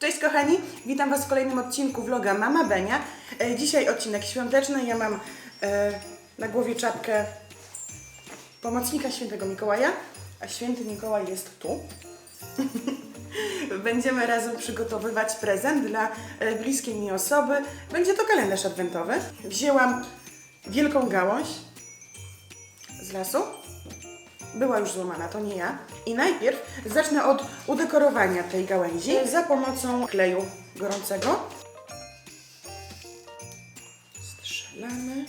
Cześć kochani, witam Was w kolejnym odcinku vloga Mama Benia. E, Dzisiaj odcinek świąteczny, ja mam e, na głowie czapkę pomocnika świętego Mikołaja, a święty Mikołaj jest tu. Będziemy razem przygotowywać prezent dla e, bliskiej mi osoby. Będzie to kalendarz adwentowy. Wzięłam wielką gałąź z lasu. Była już złamana, to nie ja. I najpierw zacznę od udekorowania tej gałęzi za pomocą kleju gorącego. Strzelamy,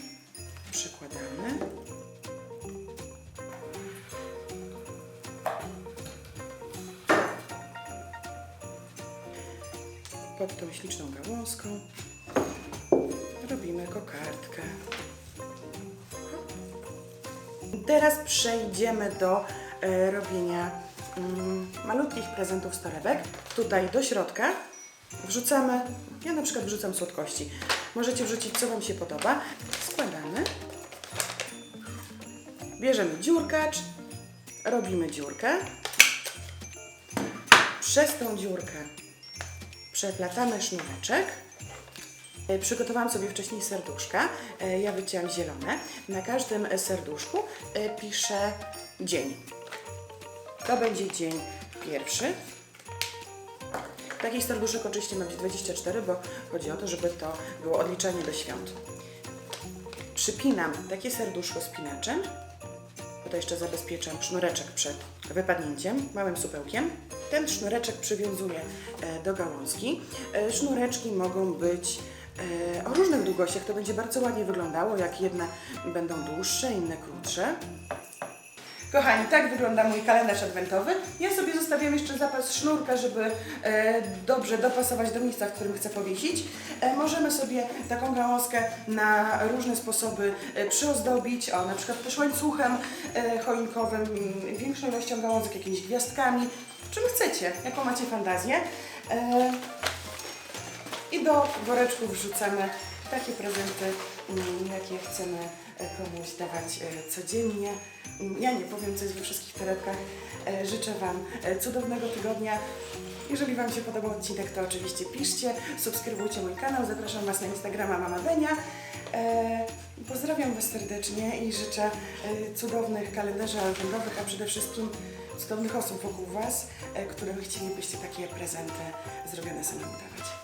przykładamy. Pod tą śliczną gałązką robimy kokardkę. Teraz przejdziemy do e, robienia mm, malutkich prezentów z torebek. Tutaj do środka wrzucamy, ja na przykład wrzucam słodkości. Możecie wrzucić co Wam się podoba. Składamy. Bierzemy dziurkacz, robimy dziurkę. Przez tą dziurkę przeplatamy sznureczek. E, Przygotowałam sobie wcześniej serduszka. E, Ja wycięłam zielone. Na każdym serduszku e, piszę dzień. To będzie dzień pierwszy. Takich serduszek oczywiście ma być 24, bo chodzi o to, żeby to było odliczanie do świąt. Przypinam takie serduszko spinaczem. Tutaj jeszcze zabezpieczam sznureczek przed wypadnięciem małym supełkiem. Ten sznureczek przywiązuję do gałązki. Sznureczki mogą być o różnych długościach. To będzie bardzo ładnie wyglądało, jak jedne będą dłuższe, inne krótsze. Kochani, tak wygląda mój kalendarz adwentowy. Ja sobie zostawiam jeszcze zapas sznurka, żeby e, dobrze dopasować do miejsca, w którym chcę powiesić. E, możemy sobie taką gałązkę na różne sposoby e, przyozdobić, o na przykład też łańcuchem e, choinkowym, m, większą ilością gałązek, jakimiś gwiazdkami, czym chcecie, jaką macie fantazję. E, i do woreczków wrzucamy takie prezenty, mm, jakie chcemy e, komuś dawać e, codziennie. Mm, Ja nie powiem, co jest we wszystkich torebkach. E, Życzę Wam cudownego tygodnia. Jeżeli Wam się podobał odcinek, to oczywiście piszcie, subskrybujcie mój kanał, zapraszam Was na Instagrama Mama Benia. Pozdrawiam Was serdecznie i życzę cudownych kalendarzy adwentowych, a przede wszystkim cudownych osób wokół Was, którym chcielibyście takie prezenty zrobione samemu dawać.